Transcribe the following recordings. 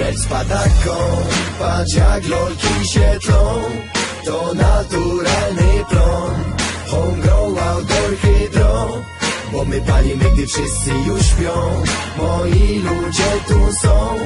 Leć spada patrz jak lolki się tlą To naturalny plon. Homegrown outdoor hydro Bo my palimy, gdy wszyscy już śpią. Moi ludzie tu są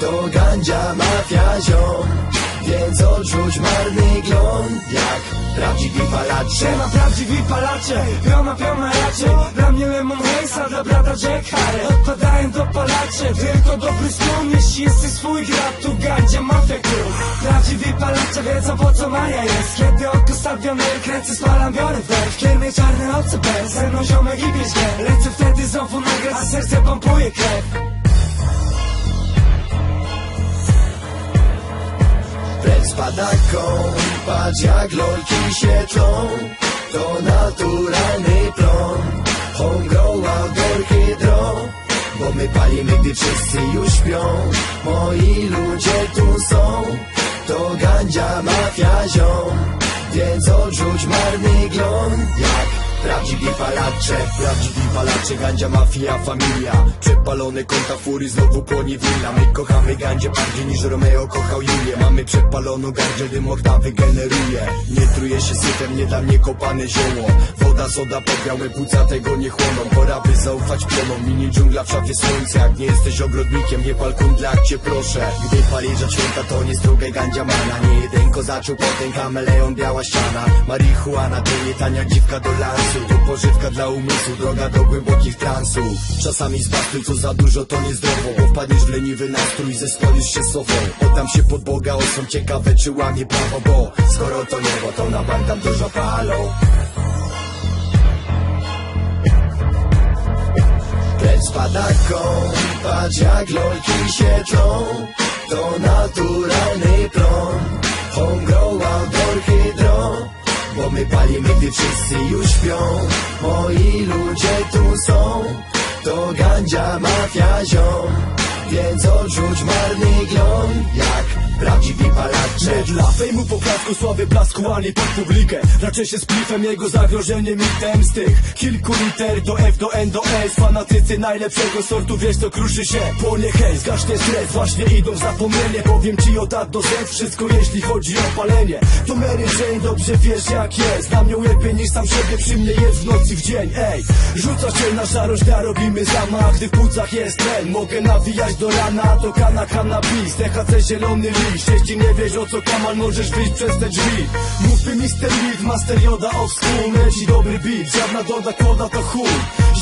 To gandzia mafia ziom Więc odrzuć marny glon. Jak prawdziwi palacze. Siema prawdziwi palacze, piona piona raczej Dla mnie Lemon Haze, a dla brata Jack Harry Odpadają do palacze, tylko dobry skłon Jeśli jesteś swój gra, tu gandzia mafia crew Prawdziwi palacze wiedzą po co Maja jest. Kiedy oko stawiony, kręcę spalam, biorę wdech Kiermy czarne oce bez, ze mną ziomek i bierz gen Lecę wtedy znowu nagrać, a serce pompuje krew Spada patrz jak lolki się To naturalny plon Homegrown outdoor hydro Bo my palimy, gdy wszyscy już śpią. Moi ludzie tu są To gandzia mafia ziom. Więc odrzuć marny glon Jak Prawdziwi palacze, prawdziwi palacze, gandzia, mafia, familia. Przepalone konta fury, znowu płonie willa. My kochamy gandzie bardziej niż Romeo kochał Julię. Mamy przepaloną gardziel, dym oktawy generuje. Nie truje się sytem, nie dla mnie kopane zioło. Woda, soda, popiał, my płuca tego nie chłoną. Pora by zaufać pionom, mini dżungla w szafie słońca. Jak nie jesteś ogrodnikiem, nie pal jak cię proszę. Gdy palisz od święta, to nie strugaj gandzia mana. Nie jeden kozaczył, potem kameleon, biała ściana. Marihuana, to nie tania dziwka do To pożywka dla umysłu, droga do głębokich transów. Czasami zbastuj, co za dużo, to niezdrowo. Bo wpadniesz w leniwy nastrój, zespolisz się sofą Oddam się pod Boga, osą ciekawe, czy łamie prawo Bo skoro to niebo, to na bank tam dużo palą Precz spada patrz jak lolki się tlą To naturalny plon Homegrown my palimy, gdy wszyscy już śpią. Moi ludzie tu są. To gandzia mafia ziom Więc odrzuć marny glon Jak prawdziwi palacze. Dla fejmu poklasku, sławy blasku, a nie pod publikę. Raczej się z plifem, jego zagrożenie mitem Z tych kilku liter do F do N do S. Fanatycy najlepszego sortu, wiesz to kruszy się. Płonie hej, zgaśnie stres, właśnie idą w zapomnienie. Powiem ci od A do Z, wszystko jeśli chodzi o palenie. To Mary Jane, dobrze wiesz jak jest. Znam ją lepiej niż sam siebie, przy mnie jest w nocy w dzień. Ej, rzuca się na szarość, robimy zamach Gdy w płucach jest tlen, mogę nawijać do rana To kana, cannabis, THC zielony liść Jeśli nie wiesz o co kamal, możesz wyjść przez te drzwi. Mówmy Mr. Lead, Master Yoda of School. Leci dobry beat, żadna doda kłoda to chuj.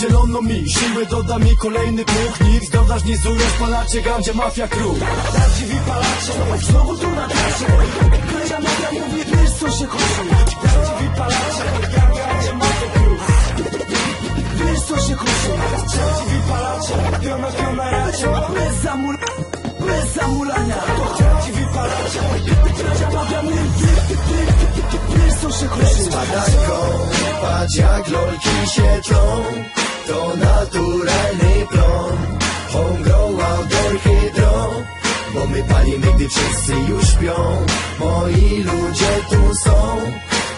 Zielono mi, siły doda mi kolejny puch. Nic dodasz, nie zujesz, palacie, gandzia, mafia, król. Prawdziwi palacze, znowu tu na trasie Kolega nagra mówi, wiesz co się koszy Prawdziwi palacze, Spada patrz jak lolki się tlą To naturalny plon. Homegrown outdoor hydro Bo my palimy, gdy wszyscy już śpią. Moi ludzie tu są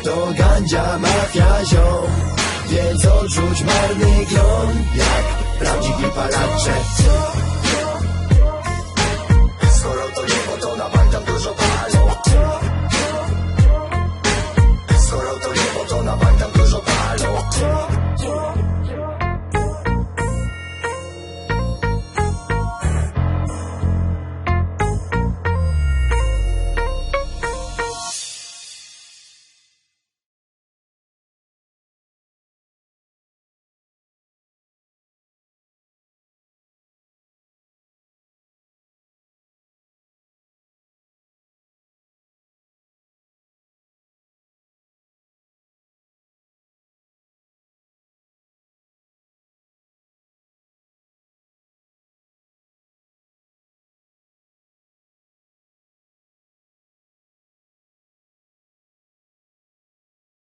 To gandzia, mafia, ziom. Więc odrzuć marny glon Jak prawdziwi palacze